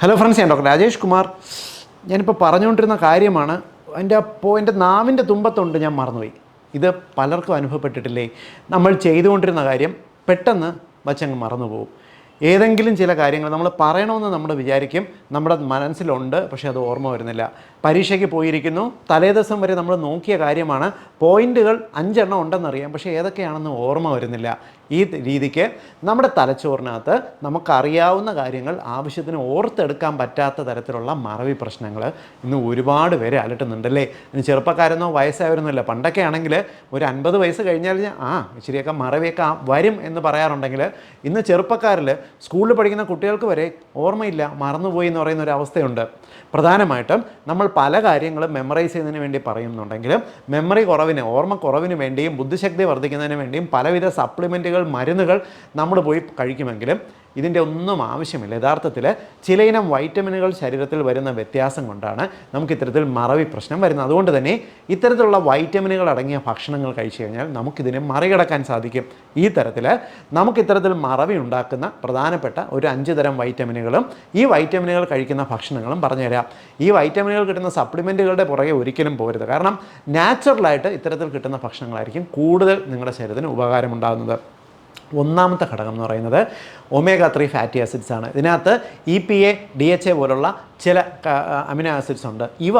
Hello friends ഞാൻ doctor Rajesh Kumar. ഞാനിപ്പോൾ പറഞ്ഞുകൊണ്ടിരുന്ന കാര്യമാണ് എന്റെ അപ്പോൾ എന്റെ നാവിന്റെ തുമ്പത്തുണ്ട് ഞാൻ മറന്നുപോയി. ഇത് പലർക്കും അനുഭവപ്പെട്ടിട്ടില്ലേ? നമ്മൾ ചെയ്തുകൊണ്ടിരുന്ന കാര്യം പെട്ടെന്ന് വച്ചങ്ങ് മറന്നുപോകും. ഏതെങ്കിലും ചില കാര്യങ്ങൾ നമ്മൾ പറയണമെന്ന് നമ്മൾ വിചാരിക്കും. നമ്മുടെ മനസ്സിലുണ്ട് പക്ഷേ അത് ഓർമ്മ വരുന്നില്ല. പരീക്ഷയ്ക്ക് പോയിരിക്കുന്നു. തലേ ദിവസം വരെ നമ്മൾ നോക്കിയ കാര്യമാണ്. പോയിന്റുകൾ അഞ്ചെണ്ണം ഉണ്ടെന്നറിയാം. പക്ഷേ ഏതൊക്കെയാണെന്ന് ഓർമ്മ വരുന്നില്ല. ഈ രീതിക്ക് നമ്മുടെ തലച്ചോറിനകത്ത് നമുക്കറിയാവുന്ന കാര്യങ്ങൾ ആവശ്യത്തിന് ഓർത്തെടുക്കാൻ പറ്റാത്ത തരത്തിലുള്ള മറവി പ്രശ്നങ്ങൾ ഇന്ന് ഒരുപാട് പേരെ അലട്ടുന്നുണ്ടല്ലേ? ഇനി ചെറുപ്പക്കാരെന്നോ വയസ്സായവരെന്നല്ല പണ്ടൊക്കെ ആണെങ്കിൽ ഒരു അൻപത് വയസ്സ് കഴിഞ്ഞാൽ ആ ഇച്ചിരിയൊക്കെ മറവിയൊക്കെ വരും എന്ന് പറയാറുണ്ടെങ്കിൽ ഇന്ന് ചെറുപ്പക്കാരിൽ സ്കൂളിൽ പഠിക്കുന്ന കുട്ടികൾക്ക് വരെ ഓർമ്മയില്ല മറന്നുപോയി എന്ന് പറയുന്ന ഒരു അവസ്ഥയുണ്ട്. പ്രധാനമായിട്ടും നമ്മൾ പല കാര്യങ്ങളും മെമ്മറൈസ് ചെയ്യുന്നതിന് വേണ്ടി പറയുന്നുണ്ടെങ്കിലും മെമ്മറി കുറവിന് ഓർമ്മ കുറവിന് വേണ്ടിയും ബുദ്ധിശക്തി വർദ്ധിക്കുന്നതിന് വേണ്ടിയും പലവിധ സപ്ലിമെന്റുകൾ മരുന്നുകൾ നമ്മൾ പോയി കഴിക്കുമെങ്കിലും ഇതിന്റെ ഒന്നും ആവശ്യമില്ല. യഥാർത്ഥത്തിൽ ചിലയിനം വൈറ്റമിനുകൾ ശരീരത്തിൽ വരുന്ന വ്യത്യാസം കൊണ്ടാണ് നമുക്ക് ഇത്തരത്തിൽ മറവി പ്രശ്നം വരുന്നത്. അതുകൊണ്ട് തന്നെ ഇത്തരത്തിലുള്ള വൈറ്റമിനുകൾ അടങ്ങിയ ഭക്ഷണങ്ങൾ കഴിച്ചു കഴിഞ്ഞാൽ നമുക്കിതിനെ മറികടക്കാൻ സാധിക്കും. ഈ തരത്തിൽ നമുക്ക് ഇത്തരത്തിൽ മറവി ഉണ്ടാക്കുന്ന പ്രധാനപ്പെട്ട ഒരു അഞ്ച് തരം വൈറ്റമിനുകളും ഈ വൈറ്റമിനുകൾ കഴിക്കുന്ന ഭക്ഷണങ്ങളും പറഞ്ഞുതരാം. ഈ വൈറ്റമിനുകൾ കിട്ടുന്ന സപ്ലിമെന്റുകളുടെ പുറകെ ഒരിക്കലും പോരുത് കാരണം നാച്ചുറലായിട്ട് ഇത്തരത്തിൽ കിട്ടുന്ന ഭക്ഷണങ്ങളായിരിക്കും കൂടുതൽ നിങ്ങളുടെ ശരീരത്തിന് ഉപകാരമുണ്ടാകുന്നത്. ഒന്നാമത്തെ ഘടകം എന്ന് പറയുന്നത് ഒമേഗ ത്രീ ഫാറ്റി ആസിഡ്സ് ആണ്. ഇതിനകത്ത് E P A D H A പോലുള്ള ചില അമിനോ ആസിഡ്സ് ഉണ്ട്. ഇവ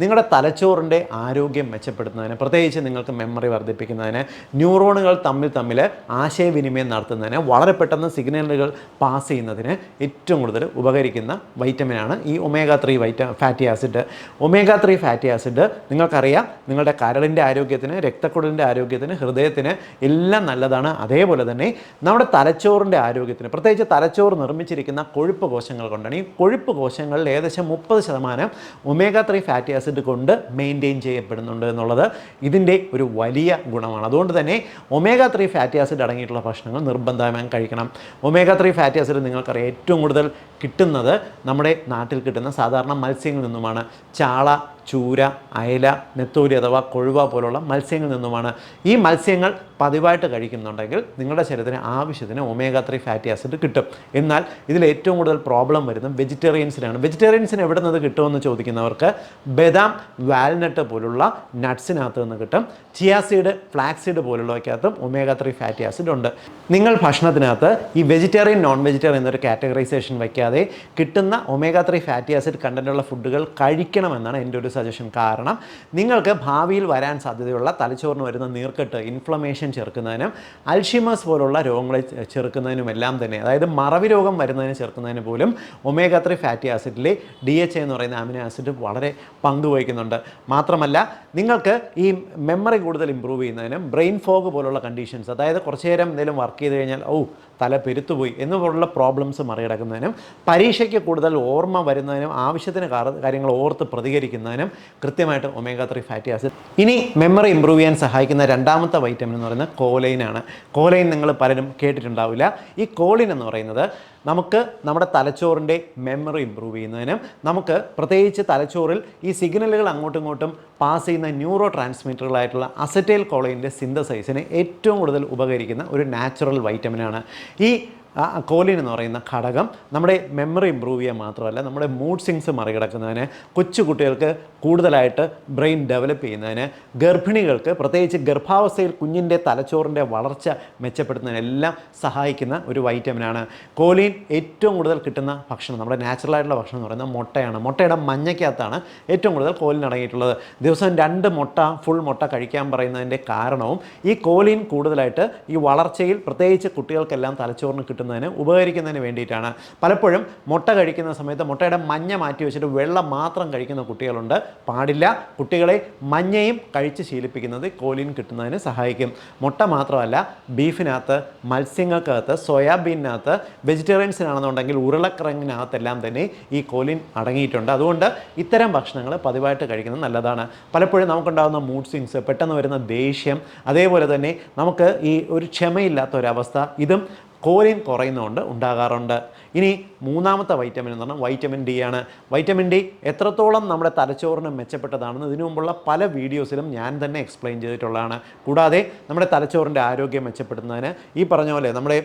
നിങ്ങളുടെ തലച്ചോറിന്റെ ആരോഗ്യം മെച്ചപ്പെടുത്തുന്നതിന് പ്രത്യേകിച്ച് നിങ്ങൾക്ക് മെമ്മറി വർദ്ധിപ്പിക്കുന്നതിന് ന്യൂറോണുകൾ തമ്മിൽ തമ്മിൽ ആശയവിനിമയം നടത്തുന്നതിന് വളരെ പെട്ടെന്ന് സിഗ്നലുകൾ പാസ് ചെയ്യുന്നതിന് ഏറ്റവും കൂടുതൽ ഉപകരിക്കുന്ന വൈറ്റമിനാണ് ഈ omega three വൈറ്റ fatty acid omega three fatty acid നിങ്ങൾക്കറിയാം നിങ്ങളുടെ കരളിന്റെ ആരോഗ്യത്തിന് രക്തക്കുഴലിന്റെ ആരോഗ്യത്തിന് ഹൃദയത്തിന് എല്ലാം നല്ലതാണ്. അതേപോലെ തന്നെ നമ്മുടെ തലച്ചോറിന്റെ ആരോഗ്യത്തിന് പ്രത്യേകിച്ച് തലച്ചോറ് നിർമ്മിച്ചിരിക്കുന്ന കൊഴുപ്പ് കോശങ്ങൾ കൊണ്ടാണ്. ഈ കൊഴുപ്പ് കോശങ്ങളിൽ ഏകദേശം മുപ്പത് ശതമാനം ഒമേഗ ത്രീ ഫാറ്റി ആസിഡ് കൊണ്ട് മെയിന്റെയിൻ ചെയ്യപ്പെടുന്നുണ്ട് എന്നുള്ളത് ഇതിന്റെ ഒരു വലിയ ഗുണമാണ്. അതുകൊണ്ട് തന്നെ ഒമേഗ ത്രീ ഫാറ്റി ആസിഡ് അടങ്ങിയിട്ടുള്ള ഭക്ഷണങ്ങൾ നിർബന്ധമായും കഴിക്കണം. ഒമേഗ ത്രീ ഫാറ്റി ആസിഡ് നിങ്ങൾക്കറിയാം ഏറ്റവും കൂടുതൽ കിട്ടുന്നത് നമ്മുടെ നാട്ടിൽ കിട്ടുന്ന സാധാരണ മത്സ്യങ്ങളിൽ നിന്നുമാണ്. ചാള ചൂര അയല നെത്തോലി അഥവാ കൊഴുവ പോലുള്ള മത്സ്യങ്ങളിൽ നിന്നുമാണ് ഈ മത്സ്യങ്ങൾ പതിവായിട്ട് കഴിക്കുന്നുണ്ടെങ്കിൽ നിങ്ങളുടെ ശരീരത്തിന് ആവശ്യത്തിന് ഒമേഗ ത്രീ ഫാറ്റി ആസിഡ് കിട്ടും. എന്നാൽ ഇതിൽ ഏറ്റവും കൂടുതൽ പ്രോബ്ലം വരുന്നത് വെജിറ്റേറിയൻസിനാണ് വെജിറ്റേറിയൻസിന് എവിടെ നിന്ന് കിട്ടുമെന്ന് ചോദിക്കുന്നവർക്ക് ബദാം വാൽനട്ട് പോലുള്ള നട്ട്സിനകത്ത് നിന്ന് കിട്ടും. ചിയാസീഡ് ഫ്ലാക്സീഡ് പോലുള്ളവയ്ക്കകത്തും ഒമേഗ ത്രീ ഫാറ്റി ആസിഡ് ഉണ്ട്. നിങ്ങൾ ഭക്ഷണത്തിനകത്ത് ഈ വെജിറ്റേറിയൻ നോൺ വെജിറ്റേറിയൻ എന്നൊരു കാറ്റഗറൈസേഷൻ വയ്ക്കാതെ കിട്ടുന്ന ഒമേഗ ത്രീ ഫാറ്റി ആസിഡ് കണ്ടന്റുള്ള ഫുഡുകൾ കഴിക്കണമെന്നാണ് എന്റെ ഒരു സജഷൻ കാരണം നിങ്ങൾക്ക് ഭാവിയിൽ വരാൻ സാധ്യതയുള്ള തലച്ചോറിന് വരുന്ന നീർക്കെട്ട് ഇൻഫ്ലമേഷൻ ചെറുക്കുന്നതിനും അൽഷിമസ് പോലുള്ള രോഗങ്ങളെ ചെറുക്കുന്നതിനുമെല്ലാം തന്നെ അതായത് മറവി രോഗം വരുന്നതിന് ചെറുക്കുന്നതിന് പോലും ഒമേഗ ത്രീ ഫാറ്റി ആസിഡിലെ ഡി എച്ച് എന്ന് പറയുന്ന അമിനോ ആസിഡ് വളരെ പങ്കുവഹിക്കുന്നുണ്ട് മാത്രമല്ല നിങ്ങൾക്ക് ഈ മെമ്മറി കൂടുതൽ ഇമ്പ്രൂവ് ചെയ്യുന്നതിനും ബ്രെയിൻ ഫോഗ് പോലുള്ള കണ്ടീഷൻസ് അതായത് കുറച്ച് നേരം എന്തെങ്കിലും വർക്ക് ചെയ്ത് കഴിഞ്ഞാൽ ഓ തല പെരുത്തുപോയി എന്ന് പ്രോബ്ലംസ് മറികടക്കുന്നതിനും പരീക്ഷയ്ക്ക് കൂടുതൽ ഓർമ്മ വരുന്നതിനും ആവശ്യത്തിന് കാര്യങ്ങൾ ഓർത്ത് പ്രതികരിക്കുന്നതിനും കൃത്യമായിട്ട് ഒമേഗ ത്രീ ഫാറ്റി ആസിഡ് ഇനി മെമ്മറി ഇമ്പ്രൂവ് ചെയ്യാൻ സഹായിക്കുന്ന രണ്ടാമത്തെ വൈറ്റമിൻ എന്ന് പറയുന്നത് ആണ്. കോലൈൻ നിങ്ങൾ പലരും കേട്ടിട്ടുണ്ടാവില്ല. ഈ കോളിൻ എന്ന് പറയുന്നത് നമുക്ക് നമ്മുടെ തലച്ചോറിന്റെ മെമ്മറി ഇമ്പ്രൂവ് ചെയ്യുന്നതിനും നമുക്ക് പ്രത്യേകിച്ച് തലച്ചോറിൽ ഈ സിഗ്നലുകൾ അങ്ങോട്ടും ഇങ്ങോട്ടും പാസ് ചെയ്യുന്ന ന്യൂറോ ട്രാൻസ്മിറ്ററുകളായിട്ടുള്ള അസറ്റൈൽ കോളൈന്റെ സിന്തസൈസിന് ഏറ്റവും കൂടുതൽ ഉപകരിക്കുന്ന ഒരു നാച്ചുറൽ വൈറ്റമിനാണ് ഈ ആ കോലിൻ എന്ന് പറയുന്ന ഘടകം നമ്മുടെ മെമ്മറി ഇമ്പ്രൂവ് ചെയ്യാൻ മാത്രമല്ല നമ്മുടെ മൂഡ് സിങ്സ് മറികടക്കുന്നതിന് കൊച്ചു കുട്ടികൾക്ക് കൂടുതലായിട്ട് ബ്രെയിൻ ഡെവലപ്പ് ചെയ്യുന്നതിന് ഗർഭിണികൾക്ക് പ്രത്യേകിച്ച് ഗർഭാവസ്ഥയിൽ കുഞ്ഞിന്റെ തലച്ചോറിന്റെ വളർച്ച മെച്ചപ്പെടുത്തുന്നതിനെല്ലാം സഹായിക്കുന്ന ഒരു വൈറ്റമിനാണ് കോലിൻ ഏറ്റവും കൂടുതൽ കിട്ടുന്ന ഭക്ഷണം നമ്മുടെ നാച്ചുറലായിട്ടുള്ള ഭക്ഷണം എന്ന് പറയുന്നത് മുട്ടയാണ്. മുട്ടയുടെ മഞ്ഞയ്ക്കകത്താണ് ഏറ്റവും കൂടുതൽ കോലിൻ അടങ്ങിയിട്ടുള്ളത്. ദിവസം രണ്ട് മുട്ട ഫുൾ മുട്ട കഴിക്കാൻ പറയുന്നതിന്റെ കാരണവും ഈ കോലിൻ കൂടുതലായിട്ട് ഈ വളർച്ചയിൽ പ്രത്യേകിച്ച് കുട്ടികൾക്കെല്ലാം തലച്ചോറിന് കിട്ടുന്നതിന് ഉപകരിക്കുന്നതിന് വേണ്ടിയിട്ടാണ്. പലപ്പോഴും മുട്ട കഴിക്കുന്ന സമയത്ത് മുട്ടയുടെ മഞ്ഞ മാറ്റി വെച്ചിട്ട് വെള്ളം മാത്രം കഴിക്കുന്ന കുട്ടികളുണ്ട്. പാടില്ല. കുട്ടികളെ മഞ്ഞയും കഴിച്ച് ശീലിപ്പിക്കുന്നത് കോലിൻ കിട്ടുന്നതിന് സഹായിക്കും. മുട്ട മാത്രമല്ല ബീഫിനകത്ത് മത്സ്യങ്ങൾക്കകത്ത് സോയാബീനകത്ത് വെജിറ്റേറിയൻസിനാണെന്നുണ്ടെങ്കിൽ ഉരുളക്കിഴങ്ങിനകത്തെല്ലാം തന്നെ ഈ കോലിൻ അടങ്ങിയിട്ടുണ്ട്. അതുകൊണ്ട് ഇത്തരം ഭക്ഷണങ്ങൾ പതിവായിട്ട് കഴിക്കുന്നത് നല്ലതാണ്. പലപ്പോഴും നമുക്കുണ്ടാകുന്ന മൂഡ് സ്വിങ്സ് പെട്ടെന്ന് വരുന്ന ദേഷ്യം അതേപോലെ തന്നെ നമുക്ക് ഈ ഒരു ക്ഷമയില്ലാത്ത ഒരവസ്ഥ ഇതും കോലിൻ കുറയുന്നതുകൊണ്ട് ഉണ്ടാകാറുണ്ട്. ഇനി മൂന്നാമത്തെ വൈറ്റമിൻ എന്ന് പറഞ്ഞാൽ വൈറ്റമിൻ ഡി ആണ്. വൈറ്റമിൻ ഡി എത്രത്തോളം നമ്മുടെ തലച്ചോറിന് മെച്ചപ്പെട്ടതാണെന്ന് ഇതിനു മുമ്പുള്ള പല വീഡിയോസിലും ഞാൻ തന്നെ എക്സ്പ്ലെയിൻ ചെയ്തിട്ടുള്ളതാണ്. കൂടാതെ നമ്മുടെ തലച്ചോറിന്റെ ആരോഗ്യം മെച്ചപ്പെടുത്തുന്നതിന് ഈ പറഞ്ഞ പോലെ നമ്മുടെ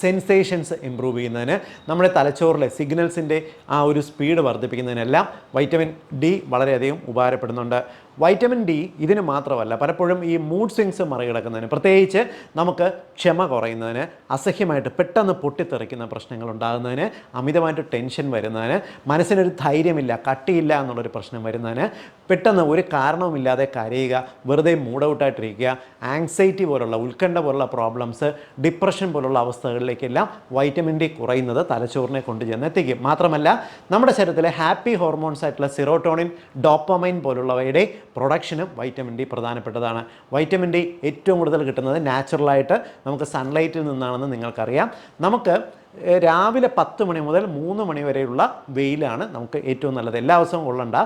സെൻസേഷൻസ് ഇമ്പ്രൂവ് ചെയ്യുന്നതിന് നമ്മുടെ തലച്ചോറിലെ സിഗ്നൽസിന്റെ ആ ഒരു സ്പീഡ് വർദ്ധിപ്പിക്കുന്നതിനെല്ലാം വൈറ്റമിൻ ഡി വളരെയധികം ഉപകാരപ്പെടുന്നുണ്ട്. വൈറ്റമിൻ ഡി ഇതിന് മാത്രമല്ല പലപ്പോഴും ഈ മൂഡ് സ്വിങ്സ് മറികടക്കുന്നതിന് പ്രത്യേകിച്ച് നമുക്ക് ക്ഷമ കുറയുന്നതിന് അസഹ്യമായിട്ട് പെട്ടെന്ന് പൊട്ടിത്തെറിക്കുന്ന പ്രശ്നങ്ങൾ ഉണ്ടാകുന്നതിന് അമിതമായിട്ട് ടെൻഷൻ വരുന്നതിന് മനസ്സിനൊരു ധൈര്യമില്ല കട്ടിയില്ല എന്നുള്ളൊരു പ്രശ്നം വരുന്നതിന് പെട്ടെന്ന് ഒരു കാരണവുമില്ലാതെ കരയുക വെറുതെ മൂഡ് ഔട്ടായിട്ടിരിക്കുക ആങ്സൈറ്റി പോലുള്ള ഉത്കണ്ഠ പോലുള്ള പ്രോബ്ലംസ് ഡിപ്രഷൻ പോലുള്ള അവസ്ഥകളിലേക്കെല്ലാം വൈറ്റമിൻ ഡി കുറയുന്നത് തലച്ചോറിനെ കൊണ്ട് ചെന്ന് എത്തിക്കും. മാത്രമല്ല നമ്മുടെ ശരീരത്തിലെ ഹാപ്പി ഹോർമോൺസ് ആയിട്ടുള്ള സിറോട്ടോണിൻ ഡോപ്പമൈൻ പോലുള്ളവയുടെ പ്രൊഡക്ഷനും വൈറ്റമിൻ ഡി പ്രധാനപ്പെട്ടതാണ്. വൈറ്റമിൻ ഡി ഏറ്റവും കൂടുതൽ കിട്ടുന്നത് നാച്ചുറലായിട്ട് നമുക്ക് സൺലൈറ്റിൽ നിന്നാണെന്ന് നിങ്ങൾക്കറിയാം. നമുക്ക് രാവിലെ പത്ത് മണി മുതൽ മൂന്ന് മണി വരെയുള്ള വെയിലാണ് നമുക്ക് ഏറ്റവും നല്ലത്. എല്ലാ ദിവസവും കൊള്ളണ്ട.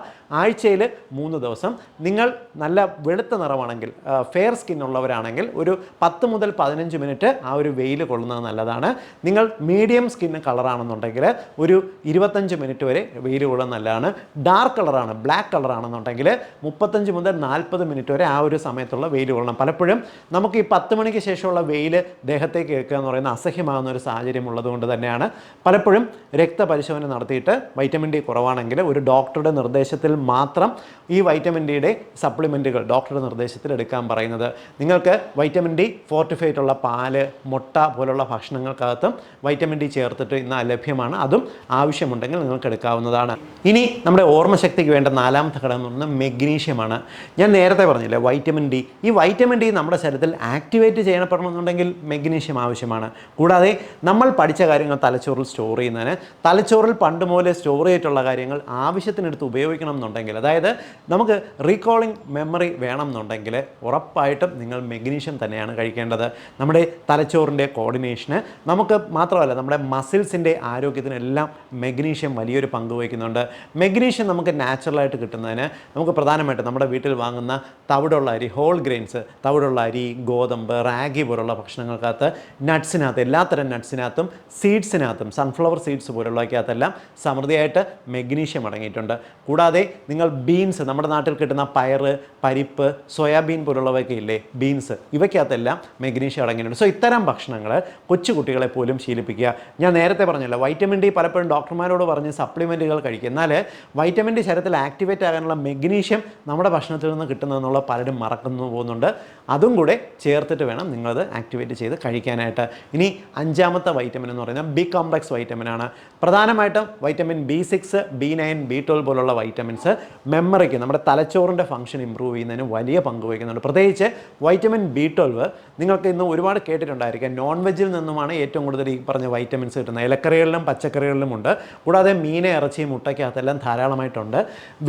ആഴ്ചയിൽ മൂന്ന് ദിവസം. നിങ്ങൾ നല്ല വെളുത്ത നിറമാണെങ്കിൽ ഫെയർ സ്കിൻ ഉള്ളവരാണെങ്കിൽ ഒരു പത്ത് മുതൽ പതിനഞ്ച് മിനിറ്റ് ആ ഒരു വെയിൽ കൊള്ളുന്നത് നല്ലതാണ്. നിങ്ങൾ മീഡിയം സ്കിൻ കളറാണെന്നുണ്ടെങ്കിൽ ഒരു ഇരുപത്തഞ്ച് മിനിറ്റ് വരെ വെയിൽ കൊള്ളുന്നത് നല്ലതാണ്. ഡാർക്ക് കളറാണ് ബ്ലാക്ക് കളറാണെന്നുണ്ടെങ്കിൽ മുപ്പത്തഞ്ച് മുതൽ നാൽപ്പത് മിനിറ്റ് വരെ ആ ഒരു സമയത്തുള്ള വെയിൽ കൊള്ളണം. പലപ്പോഴും നമുക്ക് ഈ പത്ത് മണിക്ക് ശേഷമുള്ള വെയിൽ ദേഹത്തേക്ക് കേൾക്കുക എന്ന് പറയുന്ന അസഹ്യമാകുന്ന ഒരു സാഹചര്യം ഉള്ളതുകൊണ്ട് തന്നെയാണ് പലപ്പോഴും രക്തപരിശോധന നടത്തിയിട്ട് വൈറ്റമിൻ ഡി കുറവാണെങ്കിൽ ഒരു ഡോക്ടറുടെ നിർദ്ദേശത്തിൽ മാത്രം ഈ വൈറ്റമിൻ ഡിയുടെ സപ്ലിമെന്റുകൾ ഡോക്ടറുടെ നിർദ്ദേശത്തിൽ എടുക്കാൻ പറയുന്നത്. നിങ്ങൾക്ക് വൈറ്റമിൻ ഡി ഫോർട്ടിഫൈഡ് ഉള്ള പാൽ മുട്ട പോലുള്ള ഭക്ഷണങ്ങൾക്കകത്തും വൈറ്റമിൻ ഡി ചേർത്തിട്ട് ഇന്ന് ലഭ്യമാണ് അതും ആവശ്യമുണ്ടെങ്കിൽ നിങ്ങൾക്ക് എടുക്കാവുന്നതാണ്. ഇനി നമ്മുടെ ഓർമ്മശക്തിക്ക് വേണ്ട നാലാമത്തെ ഘടകം എന്ന് പറയുന്നത് മെഗ്നീഷ്യമാണ്. ഞാൻ നേരത്തെ പറഞ്ഞില്ലേ വൈറ്റമിൻ ഡി ഈ വൈറ്റമിൻ ഡി നമ്മുടെ ശരീരത്തിൽ ആക്ടിവേറ്റ് ചെയ്യപ്പെടണമെന്നുണ്ടെങ്കിൽ മെഗ്നീഷ്യം ആവശ്യമാണ്. കൂടാതെ നമ്മൾ പഠിച്ച കാര്യങ്ങൾ തലച്ചോറിൽ സ്റ്റോർ ചെയ്യുന്നതിന്. തലച്ചോറിൽ പണ്ട് മുതലേ സ്റ്റോർ ചെയ്തിട്ടുള്ള കാര്യങ്ങൾ ആവശ്യത്തിനെടുത്ത് ഉപയോഗിക്കണം എന്നുണ്ടെങ്കിൽ അതായത് നമുക്ക് റീകോളിംഗ് മെമ്മറി വേണം എന്നുണ്ടെങ്കിൽ ഉറപ്പായിട്ടും നിങ്ങൾ മെഗ്നീഷ്യം തന്നെയാണ് കഴിക്കേണ്ടത്. നമ്മുടെ തലച്ചോറിന്റെ കോർഡിനേഷന് നമുക്ക് മാത്രമല്ല നമ്മുടെ മസിൽസിന്റെ ആരോഗ്യത്തിനെല്ലാം മെഗ്നീഷ്യം വലിയൊരു പങ്ക് വഹിക്കുന്നുണ്ട്. മെഗ്നീഷ്യം നമുക്ക് നാച്ചുറലായിട്ട് കിട്ടുന്നതിന് നമുക്ക് പ്രധാനമായിട്ടും നമ്മുടെ വീട്ടിൽ വാങ്ങുന്ന തവിടുള്ള അരി ഹോൾ ഗ്രെയിൻസ് തവിടുള്ള അരി ഗോതമ്പ് റാഗി പോലുള്ള ഭക്ഷണങ്ങൾക്കകത്ത് നട്ട്സിനകത്ത് എല്ലാത്തരം നട്ട്സിനകത്തും സീഡ്സിനകത്തും സൺഫ്ലവർ സീഡ്സ് പോലുള്ളവയ്ക്കകത്തെല്ലാം സമൃദ്ധിയായിട്ട് മെഗ്നീഷ്യം അടങ്ങിയിട്ടുണ്ട്. കൂടാതെ നിങ്ങൾ ബീൻസ് നമ്മുടെ നാട്ടിൽ കിട്ടുന്ന പയറ് പരിപ്പ് സോയാബീൻ പോലുള്ളവയൊക്കെ ഇല്ലേ ബീൻസ് ഇവയ്ക്കകത്തെല്ലാം മെഗ്നീഷ്യം അടങ്ങിയിട്ടുണ്ട്. സോ ഇത്തരം ഭക്ഷണങ്ങൾ കൊച്ചു കുട്ടികളെ പോലും ശീലിപ്പിക്കുക. ഞാൻ നേരത്തെ പറഞ്ഞല്ലോ വൈറ്റമിൻ ഡി പലപ്പോഴും ഡോക്ടർമാരോട് പറഞ്ഞ് സപ്ലിമെന്റുകൾ കഴിക്കുക എന്നാൽ വൈറ്റമിൻ ഡി ശരീരത്തിൽ ആക്ടിവേറ്റ് ആകാനുള്ള മെഗ്നീഷ്യം നമ്മുടെ ഭക്ഷണത്തിൽ നിന്ന് കിട്ടുന്നതെന്നുള്ള പലരും മറക്കുന്നു പോകുന്നുണ്ട്. അതും കൂടെ ചേർത്തിട്ട് വേണം നിങ്ങളത് ആക്ടിവേറ്റ് ചെയ്ത് കഴിക്കാനായിട്ട്. ഇനി അഞ്ചാമത്തെ വൈറ്റമിൻ എന്ന് പറയുന്നത് ബി കോംപ്ലക്സ് വൈറ്റമിൻ ആണ്. പ്രധാനമായിട്ടും vitamin B six B nine B twelve പോലുള്ള വൈറ്റമിൻസ് മെമ്മറിക്ക് നമ്മുടെ തലച്ചോറിന്റെ ഫംഗ്ഷൻ ഇമ്പ്രൂവ് ചെയ്യുന്നതിന് വലിയ പങ്ക് വഹിക്കുന്നുണ്ട്. പ്രത്യേകിച്ച് വൈറ്റമിൻ ബി ട്വൽവ് നിങ്ങൾക്ക് ഇന്ന് ഒരുപാട് കേട്ടിട്ടുണ്ടായിരിക്കാം. നോൺ വെജിൽ നിന്നുമാണ് ഏറ്റവും കൂടുതൽ ഈ പറഞ്ഞ വൈറ്റമിൻസ് കിട്ടുന്നത്. ഇലക്കറികളിലും പച്ചക്കറികളിലും ഉണ്ട്. കൂടാതെ മീൻ ഇറച്ചി മുട്ടയ്ക്കകത്തെല്ലാം ധാരാളമായിട്ടുണ്ട്.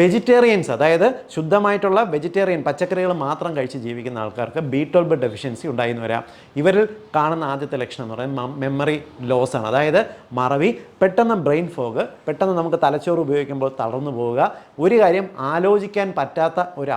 വെജിറ്റേറിയൻസ് അതായത് ശുദ്ധമായിട്ടുള്ള വെജിറ്റേറിയൻ പച്ചക്കറികൾ മാത്രം കഴിച്ച് ജീവിക്കുന്ന ആൾക്കാർക്ക് ബി ട്വൽവ് ഡെഫിഷ്യൻസി ഉണ്ടായിരുന്നു വരാം. ഇവരിൽ കാണുന്ന ആദ്യത്തെ ലക്ഷണം എന്ന് പറയുന്നത് മെമ്മറി ലോസ് ആണ്. അതായത് മറവി പെട്ടെന്ന് ബ്രെയിൻ ഫോഗ് പെട്ടെന്ന് നമുക്ക് തലച്ചോറ് ഉപയോഗിക്കുമ്പോൾ തളർന്നു പോവുക. ഒരു കാര്യം ആലോചിക്കാൻ പറ്റാത്ത ഒരു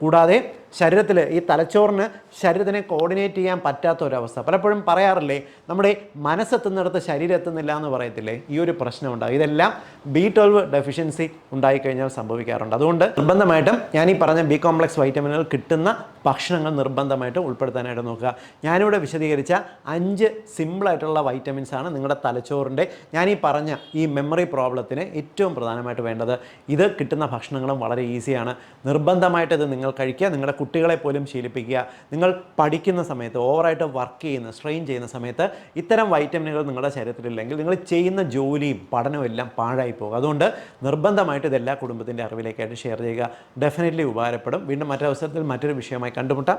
കൂടാതെ ശരീരത്തിൽ ഈ തലച്ചോറിന് ശരീരത്തിനെ കോർഡിനേറ്റ് ചെയ്യാൻ പറ്റാത്ത ഒരവസ്ഥ പലപ്പോഴും പറയാറില്ലേ നമ്മുടെ മനസ്സെത്തുന്നിടത്ത് ശരീരം എത്തുന്നില്ല എന്ന് പറയത്തില്ലേ? ഈ ഒരു പ്രശ്നം ഉണ്ടാകും ഇതെല്ലാം ബി ട്വൽവ് ഡെഫിഷ്യൻസി ഉണ്ടായിക്കഴിഞ്ഞാൽ സംഭവിക്കാറുണ്ട്. അതുകൊണ്ട് നിർബന്ധമായിട്ടും ഞാൻ ഈ പറഞ്ഞ ബി കോംപ്ലക്സ് വൈറ്റമിനുകൾ കിട്ടുന്ന ഭക്ഷണങ്ങൾ നിർബന്ധമായിട്ടും ഉൾപ്പെടുത്താനായിട്ട് നോക്കുക. ഞാനിവിടെ വിശദീകരിച്ച അഞ്ച് സിമ്പിളായിട്ടുള്ള വൈറ്റമിൻസ് ആണ് നിങ്ങളുടെ തലച്ചോറിന്റെ ഞാൻ ഈ പറഞ്ഞ ഈ മെമ്മറി പ്രോബ്ലത്തിന് ഏറ്റവും പ്രധാനമായിട്ട് വേണ്ടത്. ഇത് കിട്ടുന്ന ഭക്ഷണങ്ങളും വളരെ ഈസിയാണ് നിർബന്ധമായിട്ട് ഇത് നിങ്ങൾ കഴിക്കുക. നിങ്ങളുടെ കുട്ടികളെ പോലും ശീലിപ്പിക്കുക. നിങ്ങൾ പഠിക്കുന്ന സമയത്ത് ഓവറായിട്ട് വർക്ക് ചെയ്യുന്ന സ്ട്രെയിൻ ചെയ്യുന്ന സമയത്ത് ഇത്തരം വൈറ്റമിനുകൾ നിങ്ങളുടെ ശരീരത്തിലില്ലെങ്കിൽ നിങ്ങൾ ചെയ്യുന്ന ജോലിയും പഠനവും എല്ലാം പാഴായി പോകും. അതുകൊണ്ട് നിർബന്ധമായിട്ട് ഇതെല്ലാ കുടുംബത്തിന്റെ അറിവിലേക്കായിട്ട് ഷെയർ ചെയ്യുക. ഡെഫിനറ്റ്ലി ഉപകാരപ്പെടും. വീണ്ടും മറ്റൊരവസരത്തിൽ മറ്റൊരു വിഷയമായി കണ്ടുമുട്ടാം.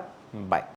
ബൈ